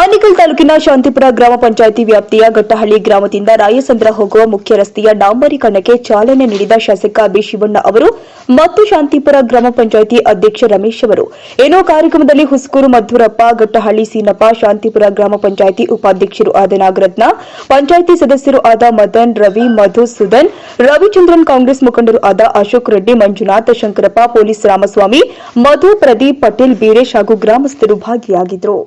ಆನೇಕಲ್ ತಾಲೂಕಿನ ಶಾಂತಿಪುರ ಗ್ರಾಮ ಪಂಚಾಯಿತಿ ವ್ಯಾಪ್ತಿಯ ಗಟ್ಟಹಳ್ಳಿ ಗ್ರಾಮದಿಂದ ರಾಯಸಂದ್ರ ಹೋಗುವ ಮುಖ್ಯ ರಸ್ತೆಯ ಡಾಂಬರೀಕರಣಕ್ಕೆ ಚಾಲನೆ ನೀಡಿದ ಶಾಸಕ ಬಿ ಶಿವಣ್ಣ ಅವರು, ಮತ್ತು ಶಾಂತಿಪುರ ಗ್ರಾಮ ಪಂಚಾಯಿತಿ ಅಧ್ಯಕ್ಷ ರಮೇಶ್ ಅವರು. ಏನೋ ಕಾರ್ಯಕ್ರಮದಲ್ಲಿ ಹುಸ್ಕೂರು ಮಧುರಪ್ಪ ಗಟ್ಟಹಳ್ಳಿ ಸೀನಪ್ಪ, ಶಾಂತಿಪುರ ಗ್ರಾಮ ಪಂಚಾಯಿತಿ ಉಪಾಧ್ಯಕ್ಷರು ಆದ ನಾಗರತ್ನ, ಪಂಚಾಯಿತಿ ಸದಸ್ಯರು ಆದ ಮದನ್, ರವಿ, ಮಧು, ಸುಧನ್, ರವಿಚಂದ್ರನ್ ಕಾಂಗ್ರೆಸ್ ಮುಖಂಡರು ಆದ ಅಶೋಕ್ ರೆಡ್ಡಿ, ಮಂಜುನಾಥ ಶಂಕರಪ್ಪ, ಪೊಲೀಸ್ ರಾಮಸ್ವಾಮಿ, ಮಧು, ಪ್ರದೀಪ್ ಪಟೇಲ್, ಬೀರೇಶ್ ಹಾಗೂ ಗ್ರಾಮಸ್ಥರು ಭಾಗಿಯಾಗಿದ್ದರು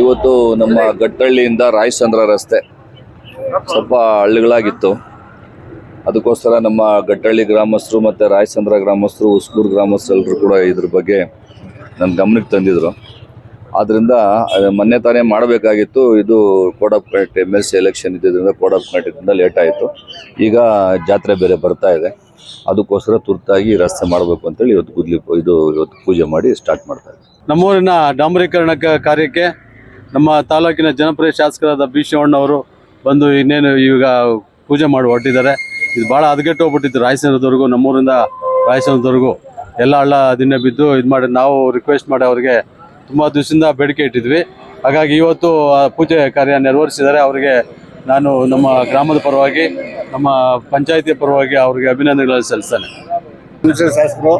ಇವತ್ತು ನಮ್ಮ ಗಟ್ಟಳ್ಳಿಯಿಂದ ರಾಯಚಂದ್ರ ರಸ್ತೆ ಸ್ವಲ್ಪ ಹಳ್ಳಿಗಳಾಗಿತ್ತು. ಅದಕ್ಕೋಸ್ಕರ ನಮ್ಮ ಗಟ್ಟಳ್ಳಿ ಗ್ರಾಮಸ್ಥರು ಮತ್ತು ರಾಯಚಂದ್ರ ಗ್ರಾಮಸ್ಥರು ಉಸ್ಕೂರು ಗ್ರಾಮಸ್ಥರು ಎಲ್ಲರೂ ಕೂಡ ಇದ್ರ ಬಗ್ಗೆ ನನ್ನ ಗಮನಕ್ಕೆ ತಂದಿದ್ರು. ಆದ್ದರಿಂದ ಮೊನ್ನೆ ತಾನೇ ಮಾಡಬೇಕಾಗಿತ್ತು. ಇದು code of conduct M L C election ಇದ್ದಿದ್ದರಿಂದ ಕೋಡ್ ಆಫ್ ಕಂಡಕ್ಟಿಂದ ಲೇಟ್ ಆಯಿತು. ಈಗ ಜಾತ್ರೆ ಬೇರೆ ಬರ್ತಾ ಇದೆ. ಅದಕ್ಕೋಸ್ಕರ ತುರ್ತಾಗಿ ರಸ್ತೆ ಮಾಡಬೇಕು ಅಂತೇಳಿ ಇವತ್ತು ಗುದ್ಲಿ, ಇದು ಇವತ್ತು ಪೂಜೆ ಮಾಡಿ ಸ್ಟಾರ್ಟ್ ಮಾಡ್ತಾ ಇದ್ದೀವಿ ನಮ್ಮೂರಿನ ಡಾಂಬರೀಕರಣ ಕಾರ್ಯಕ್ಕೆ ನಮ್ಮ ತಾಲೂಕಿನ ಜನಪ್ರಿಯ ಶಾಸಕರಾದ ಬಿ ಶಿವಣ್ಣವರು ಬಂದು ಇನ್ನೇನು ಈಗ ಪೂಜೆ ಮಾಡಿ ಹೊರಟಿದ್ದಾರೆ. ಇದು ಭಾಳ ಹದಗೆಟ್ಟು ಹೋಗ್ಬಿಟ್ಟಿತ್ತು ರಾಯಚಂದ್ರದವರೆಗೂ ನಮ್ಮೂರಿಂದ ರಾಯಚಂದ್ರದವರೆಗೂ ಎಲ್ಲ ಹಳ್ಳ ದಿನ ಬಿದ್ದು ಇದು ಮಾಡಿ ನಾವು ರಿಕ್ವೆಸ್ಟ್ ಮಾಡಿ ಅವರಿಗೆ ತುಂಬ ದಿವಸದಿಂದ ಬೇಡಿಕೆ ಇಟ್ಟಿದ್ವಿ. ಹಾಗಾಗಿ ಇವತ್ತು ಪೂಜೆ ಕಾರ್ಯ ನೆರವೇರಿಸಿದ್ದಾರೆ. ಅವರಿಗೆ ನಾನು ನಮ್ಮ ಗ್ರಾಮದ ಪರವಾಗಿ, ನಮ್ಮ ಪಂಚಾಯಿತಿಯ ಪರವಾಗಿ ಅವರಿಗೆ ಅಭಿನಂದನೆಗಳನ್ನು ಸಲ್ಲಿಸ್ತೇನೆ. ಶಾಸಕರು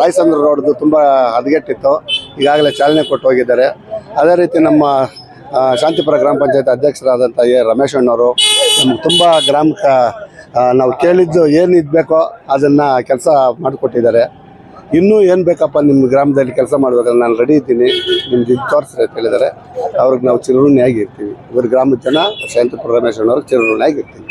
ರಾಯಚಂದ್ರ ರೋಡ್ದು ತುಂಬ ಹದಗೆಟ್ಟಿತ್ತು. ಈಗಾಗಲೇ ಚಾಲನೆ ಕೊಟ್ಟು ಹೋಗಿದ್ದಾರೆ. ಅದೇ ರೀತಿ ನಮ್ಮ ಶಾಂತಿಪುರ ಗ್ರಾಮ ಪಂಚಾಯತ್ ಅಧ್ಯಕ್ಷರಾದಂಥ ಎ. ರಮೇಶ್ ಅಣ್ಣವರು, ನಮ್ಗೆ ತುಂಬ ಗ್ರಾಮಕ್ಕೆ ನಾವು ಕೇಳಿದ್ದು ಏನು ಇದ್ಬೇಕೋ ಅದನ್ನು ಕೆಲಸ ಮಾಡಿಕೊಟ್ಟಿದ್ದಾರೆ. ಇನ್ನೂ ಏನು ಬೇಕಪ್ಪ ನಿಮ್ಮ ಗ್ರಾಮದಲ್ಲಿ ಕೆಲಸ ಮಾಡ್ಬೇಕಂದ್ರೆ ನಾನು ರೆಡಿ ಇದ್ದೀನಿ. ನಿಮ್ದು ಇದು ತೋರಿಸ್ರಿ ಅಂತ ಹೇಳಿದ್ದಾರೆ. ಅವ್ರಿಗೆ ನಾವು ಚಿರಋಣಿಯಾಗಿ ಇರ್ತೀವಿ. ಇವ್ರ ಗ್ರಾಮದ ಜನ, ಶಾಂತಿಪುರ ರಮೇಶ್ ಅಣ್ಣವ್ರಿಗೆ ಚಿರಋಣಿಯಾಗಿ ಇರ್ತೀವಿ.